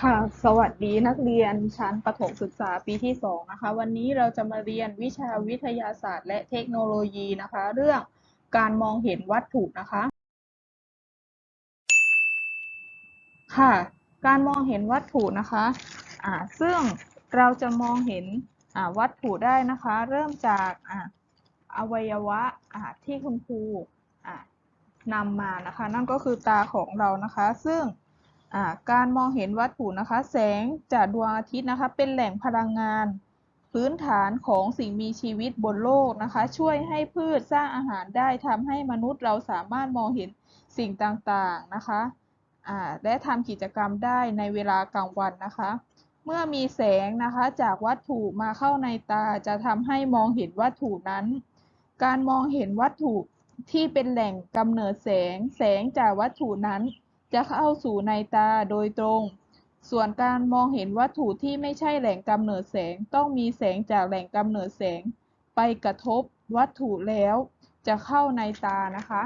ค่ะ สวัสดีนักเรียนชั้นประถมศึกษาปีที่สองนะคะ วันนี้เราจะมาเรียนวิชาวิทยาศาสตร์และเทคโนโลยีนะคะ เรื่องการมองเห็นวัตถุนะคะ ค่ะ การมองเห็นวัตถุนะคะอ่าซึ่งเราจะมองเห็นอ่าวัตถุได้นะคะ เริ่มจากอ่าอวัยวะอ่าที่คุณครูอ่านำมานะคะ นั่นก็คือตาของเรานะคะ ซึ่ง การมองเห็นวัตถุนะคะ แสงจากดวงอาทิตย์นะคะ เป็นแหล่งพลังงาน พื้นฐานของสิ่งมีชีวิตบนโลกนะคะ ช่วยให้พืชสร้างอาหารได้ทำให้มนุษย์เราสามารถมองเห็นสิ่งต่างๆนะคะและทำกิจกรรมได้ในเวลากลางวันนะคะ เมื่อมีแสงนะคะจากวัตถุมาเข้าในตาจะทำให้มองเห็นวัตถุนั้น การมองเห็นวัตถุที่เป็นแหล่งกำเนิดแสง แสงจากวัตถุนั้น จะเข้าสู่ในตาโดยตรง ส่วนการมองเห็นวัตถุที่ไม่ใช่แหล่งกำเนิดแสงต้องมีแสงจากแหล่งกำเนิดแสง ไปกระทบวัตถุแล้วจะเข้าในตานะคะ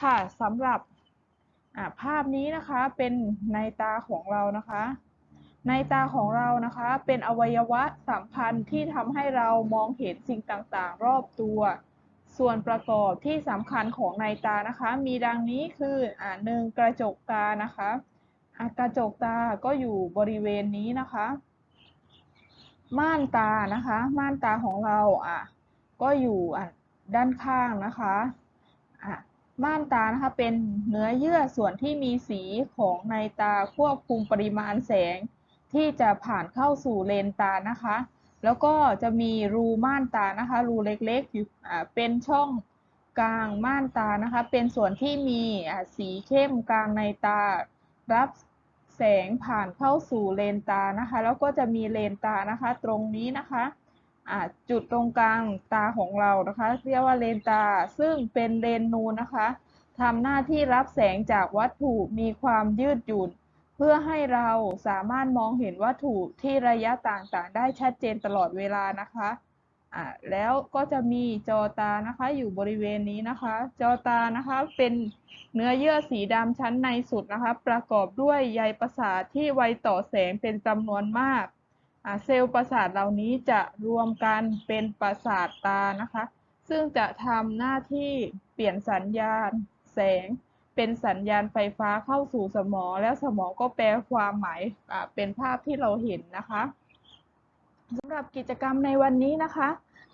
ค่ะสำหรับภาพนี้นะคะเป็นในตาของเรานะคะ ในตาของเรานะคะเป็นอวัยวะสัมพันธ์ที่ทำให้เรามองเห็นสิ่งต่างๆ รอบตัว ส่วนประกอบที่สำคัญของในตานะคะ มีดังนี้คืออ่าหนึ่งกระจกตานะคะกระจกตาก็อยู่บริเวณนี้นะคะ ม่านตานะคะ ม่านตาของเราอะก็อยู่อะด้านข้างนะคะอะม่านตานะคะเป็นเนื้อเยื่อส่วนที่มีสีของในตาควบคุมปริมาณแสง ที่จะผ่านเข้าสู่เลนตานะคะ แล้วก็จะมีรูม่านตานะคะ รูเล็กๆอยู่เป็นช่องกลางม่านตานะคะ เป็นส่วนที่มีสีเข้มกลางในตา รับแสงผ่านเข้าสู่เลนตานะคะ แล้วก็จะมีเลนตานะคะ ตรงนี้นะคะจุดตรงกลางตาของเรานะคะ เรียกว่าเลนตา ซึ่งเป็นเลนนูนนะคะทำหน้าที่รับแสงจากวัตถุมีความยืดหยุ่น พื่อให้เราสามารถมองเห็นวัตถุที่ระยะต่างๆ ได้ชัดเจนตลอดเวลานะคะอ่าแล้วก็จะมีจอตานะคะอยู่บริเวณนี้นะคะ จอตานะคะเป็นเนื้อเยื่อสีดำชั้นในสุดนะคะ ประกอบด้วยใยประสาทที่ไวต่อแสงเป็นจำนวนมากเซลล์ประสาทเหล่านี้จะรวมกันเป็นประสาทตานะคะ ซึ่งจะทำหน้าที่เปลี่ยนสัญญาณแสง เป็นสัญญาณไฟฟ้าเข้าสู่สมอง แล้วสมองก็แปลความหมายเป็นภาพที่เราเห็นนะคะสำหรับกิจกรรมในวันนี้นะคะ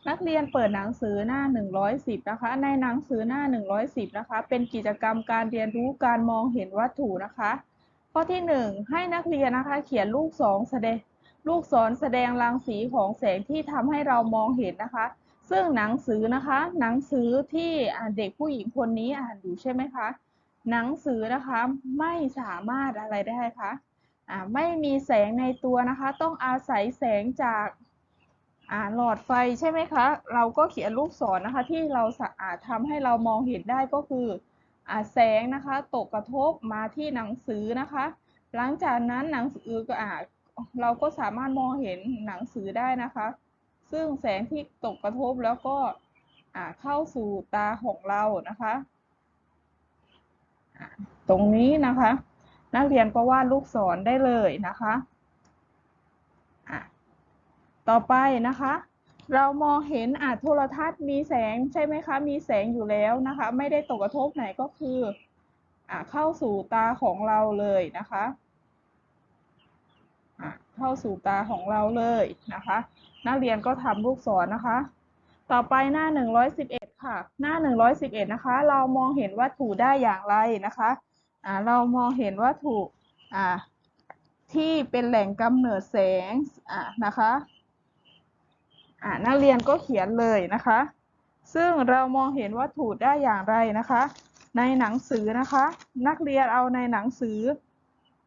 นักเรียนเปิดหนังสือหน้า 110 นะคะ ในหนังสือหน้า 110 นะคะ เป็นกิจกรรมการเรียนรู้การมองเห็นวัตถุนะคะ ข้อที่ 1 ให้นักเรียนนะคะ เขียนลูกศรแสดงลูกศรแสดงรังสีของแสงที่ทำให้เรามองเห็นนะคะ ซึ่งหนังสือนะคะ หนังสือที่เด็กผู้หญิงคนนี้อ่านอยู่ใช่ไหมคะ หนังสือนะคะไม่สามารถอะไรได้คะอ่าไม่มีแสงในตัวนะคะ ต้องอาศัยแสงจากอ่าหลอดไฟใช่ไหมคะ เราก็เขียนลูกศรนะคะ ที่เราสะอาดทำให้เรามองเห็นได้ก็คืออ่าแสงนะคะ ตกกระทบมาที่หนังสือนะคะ หลังจากนั้นหนังสือก็อ่าเราก็สามารถมองเห็นหนังสือได้นะคะ ซึ่งแสงที่ตกกระทบแล้วก็เข้าสู่ตาของเรานะคะ ตรงนี้นะคะ นักเรียนก็วาดลูกศรได้เลยนะคะต่อไปนะคะ เรามองเห็นอาโทรทัศน์มีแสงใช่ไหมคะ มีแสงอยู่แล้วนะคะ ไม่ได้ตกกระทบไหนก็คืออะเข้าสู่ตาของเราเลยนะคะอะเข้าสู่ตาของเราเลยนะคะ นักเรียนก็ทำลูกศรนะคะ ต่อไปหน้า 111 ค่ะ หน้า 111 นะคะ เรามองเห็นวัตถุได้อย่างไรนะคะอ่าเรามองเห็นวัตถุอ่าที่เป็นแหล่งกำเนิดแสงอ่านะคะอ่านักเรียนก็เขียนเลยนะคะ ซึ่งเรามองเห็นวัตถุได้อย่างไรนะคะ ในหนังสือนะคะ นักเรียนเอาในหนังสือ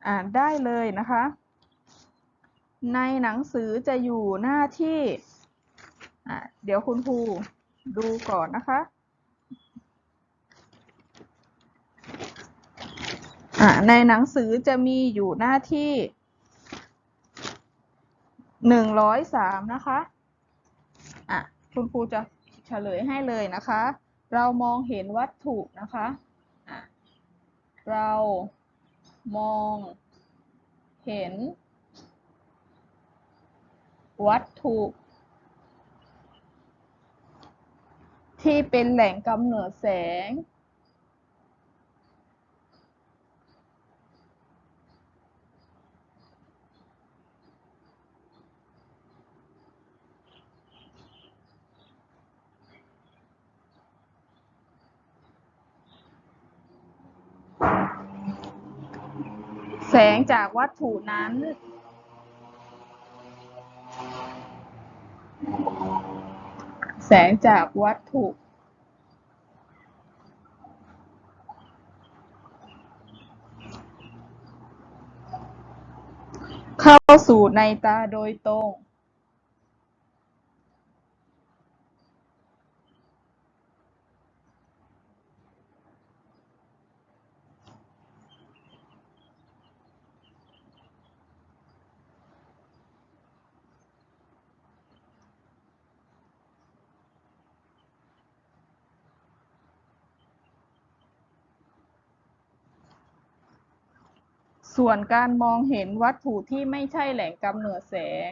อ่านได้เลยนะคะ ในหนังสือจะอยู่หน้าที่ เดี๋ยวคุณครูดูก่อนนะคะ ในหนังสือจะมีอยู่หน้าที่หนึ่งร้อยสามนะคะอะคุณครูจะเฉลยให้เลยนะคะ เรามองเห็นวัตถุนะคะอะเรามองเห็นวัตถุ ที่เป็นแหล่งกำเนิดแสง แสงจากวัตถุนั้น แสงจากวัตถุเข้าสู่ในตาโดยตรง ส่วนการมองเห็นวัตถุที่ไม่ใช่แหล่งกำเนิดแสง